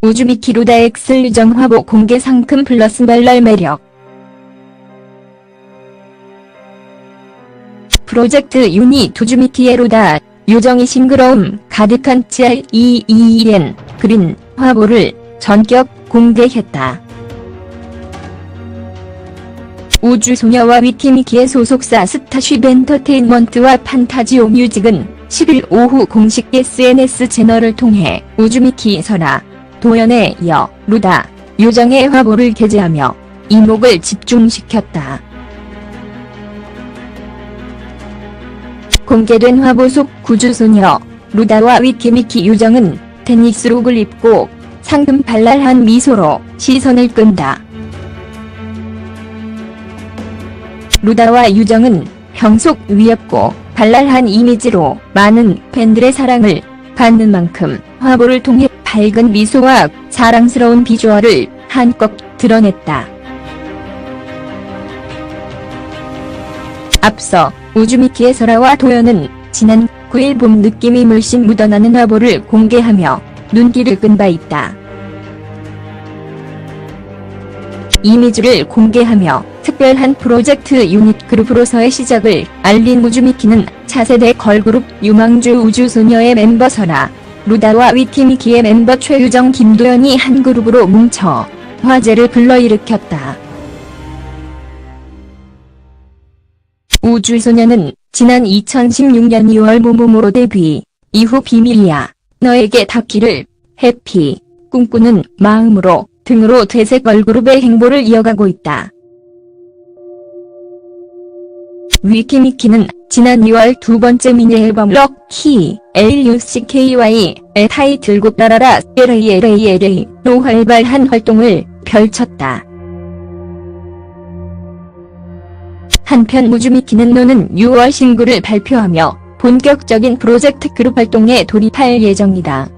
우주미키 루다 엑슬 유정 화보 공개 상큼 플러스 발랄 매력 프로젝트 유닛 우주미키의 루다 요정이 싱그러움 가득한 CR222N 그린 화보를 전격 공개했다. 우주소녀와 위키미키의 소속사 스타쉽 엔터테인먼트와 판타지오 뮤직은 10일 오후 공식 SNS 채널을 통해 우주미키 설아, 도연에 이어 루다, 요정의 화보를 게재하며 이목을 집중시켰다. 공개된 화보 속 구주소녀, 루다와 위키미키 요정은 테니스룩을 입고 상금 발랄한 미소로 시선을 끈다. 루다와 유정은 형속 위엽고 발랄한 이미지로 많은 팬들의 사랑을 받는 만큼 화보를 통해 밝은 미소와 사랑스러운 비주얼을 한껏 드러냈다. 앞서 우주미키의 설아와 도연은 지난 9일 봄 느낌이 물씬 묻어나는 화보를 공개하며 눈길을 끈 바 있다. 이미지를 공개하며 특별한 프로젝트 유닛 그룹으로서의 시작을 알린 우주미키는 차세대 걸그룹 유망주 우주소녀의 멤버 설아, 루다와 위키미키의 멤버 최유정 김도연이 한 그룹으로 뭉쳐 화제를 불러일으켰다. 우주소녀는 지난 2016년 2월 모모모로 데뷔 이후 비밀이야 너에게 닿기를 해피 꿈꾸는 마음으로 등으로 되새 걸그룹의 행보를 이어가고 있다. 위키미키는 지난 2월 두 번째 미니 앨범 럭키 LUCKY의 타이틀곡 라라라 LALALA로 활발한 활동을 펼쳤다. 한편 무주미키는 노는 6월 싱글을 발표하며 본격적인 프로젝트 그룹 활동에 돌입할 예정이다.